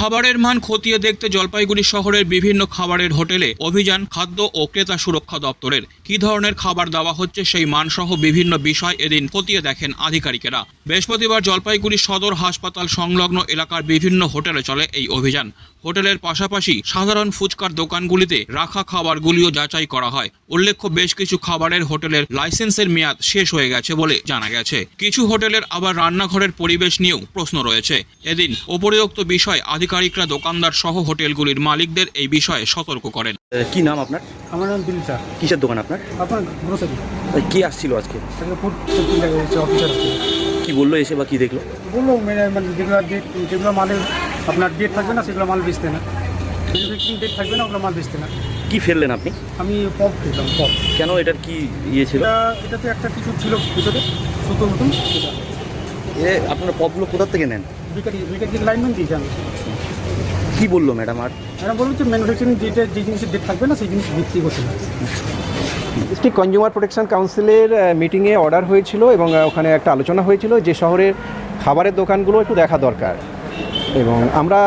খাবারের মান খতিয়ে দেখতে জলপাইগুড়ি শহরের বিভিন্ন খাবারের হোটেলে অভিযান, খাদ্য ও ক্রেতা সুরক্ষা দপ্তরের কী ধরনের খাবার দেওয়া হচ্ছে সেই মানসহ বিভিন্ন বিষয় এদিন খতিয়ে দেখেন আধিকারিকেরা। বৃহস্পতিবার জলপাইগুড়ি সদর হাসপাতাল সংলগ্ন এলাকার বিভিন্ন হোটেলে চলে এই অভিযান। হোটেলের পাশাপাশি সাধারণ ফুচকার দোকানগুলিতে রাখা খাবারগুলিও যাচাই করা হয়। উল্লেখ্য, বেশ কিছু খাবারের হোটেলের লাইসেন্সের মেয়াদ শেষ হয়ে গেছে বলে জানা গেছে। কিছু হোটেলের আবার রান্নাঘরের পরিবেশ নিয়েও প্রশ্ন রয়েছে। এদিন উপরিউক্ত বিষয় আধিকারিকরা দোকানদার সহ হোটেলগুলির মালিকদের এই বিষয়ে সতর্ক করেন। কি নাম আপনার? আমার নাম দিলীপ স্যার। কিসের দোকান আপনার? আপনার গ্রোসারি এ, আসছিল আজকে? ফুড অফিসার কি বলল এসে বা কি দেখল? বলল মানে মানে যেগুলো ডেট যেগুলো মালের আপনার ডেট থাকবে না সেগুলো মাল বেচতে না। ডেট থাকবে না ওগুলো মাল বেচতে না। কি ফেললেন আপনি? আমি পপ খেতাম পপ। কেন এটার কি ইয়ে ছিল? এটা এটাতে একটা কিছু ছিল ভিতরে সুতো মতন। এ আপনার পপগুলো কোথা থেকে নেন? বিকারি বিকারি লাইনম্যান দিয়েছি আমি কি বলল ম্যাডাম আর? ম্যাডাম বলুন যে ম্যানুফ্যাকচারিং ডেটে যে জিনিসের ডেট থাকবে না সেই জিনিস বিক্রি করতে না ডিস্ট্রিক্ট কনজিউমার প্রোটেকশন কাউন্সিলের মিটিংয়ে অর্ডার হয়েছিল এবং ওখানে একটা আলোচনা হয়েছিল যে শহরের খাবারের দোকানগুলো একটু দেখা দরকার। এবং আমরা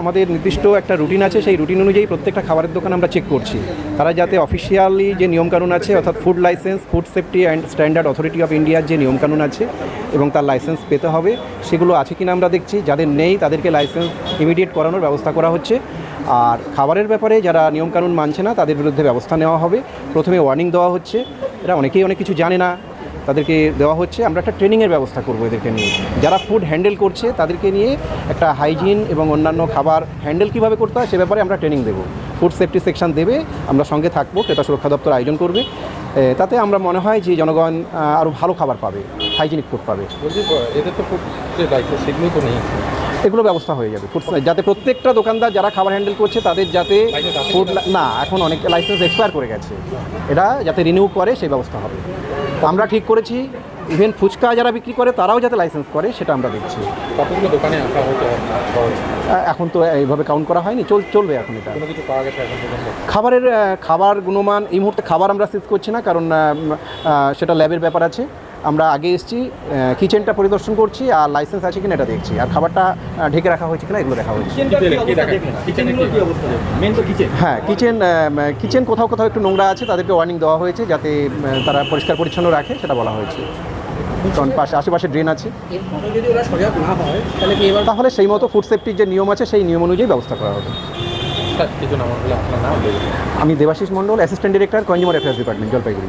আমাদের নির্দিষ্ট একটা রুটিন আছে, সেই রুটিন অনুযায়ী প্রত্যেকটা খাবারের দোকান আমরা চেক করছি। তারা যাতে অফিসিয়ালি যে নিয়মকানুন আছে, অর্থাৎ food licence food safety and standard authority of ইন্ডিয়ার যে নিয়মকানুন আছে এবং তার লাইসেন্স পেতে হবে, সেগুলো আছে কিনা আমরা দেখছি। যাদের নেই, তাদেরকে লাইসেন্স ইমিডিয়েট করানোর ব্যবস্থা করা হচ্ছে। আর খাবারের ব্যাপারে যারা নিয়মকানুন মানছে না, তাদের বিরুদ্ধে ব্যবস্থা নেওয়া হবে। প্রথমে ওয়ার্নিং দেওয়া হচ্ছে। এরা অনেকেই অনেক কিছু জানে না। তাদেরকে দেওয়া হচ্ছে। আমরা একটা ট্রেনিংয়ের ব্যবস্থা করব এদেরকে নিয়ে। যারা ফুড হ্যান্ডেল করছে, তাদেরকে নিয়ে একটা হাইজিন এবং অন্যান্য খাবার হ্যান্ডেল কীভাবে করতে হয়, সে ব্যাপারে আমরা ট্রেনিং দেবো। ফুড সেফটি সেকশন দেবে, আমরা সঙ্গে থাকব, ক্রেতা সুরক্ষা দপ্তর আয়োজন করবে। তাতে আমরা মনে হয় যে জনগণ আরও ভালো খাবার পাবে হাইজিনিক ফুড পাবে। এদের তো ফুড সেগুলো তো নেই। এগুলো ব্যবস্থা হয়ে যাবে ফুড যাতে প্রত্যেকটা দোকানদার যারা খাবার হ্যান্ডেল করছে তাদের যাতে ফুড না এখন অনেক লাইসেন্স এক্সপায়ার করে গেছে। এটা যাতে রিনিউ করে সেই ব্যবস্থা হবে। তো আমরা ঠিক করেছি ইভেন ফুচকা যারা বিক্রি করে তারাও যাতে লাইসেন্স করে সেটা আমরা দেখছি। কতগুলো দোকানে আসা হতে এখন তো এইভাবে কাউন্ট করা হয়নি চল চলবে এখন এটা। খাবারের খাবার গুণমান এই মুহূর্তে খাবার আমরা সিজ করছি না কারণ সেটা ল্যাবের ব্যাপার আছে। আমরা আগে এসেছি কিচেনটা পরিদর্শন করছি আর লাইসেন্স আছে কিনা এটা দেখছি। আর খাবারটা ঢেকে রাখা হয়েছে কিনা এগুলো দেখা হচ্ছে কি দেখেন। কি দেখেন? কিচেনে কি হ্যাঁ কিচেন কিচেন কোথাও কোথাও একটু নোংরা আছে তাদেরকে ওয়ার্নিং দেওয়া হয়েছে যাতে তারা পরিষ্কার পরিচ্ছন্ন রাখে সেটা বলা হয়েছে। কারণ পাশে আশেপাশে ড্রেন আছে। তাহলে সেই মতো ফুড সেফটির যে নিয়ম আছে সেই নিয়ম অনুযায়ী ব্যবস্থা করা হবে। আমি Debashis Mondal assistant director consumer affairs department Jalpaiguri.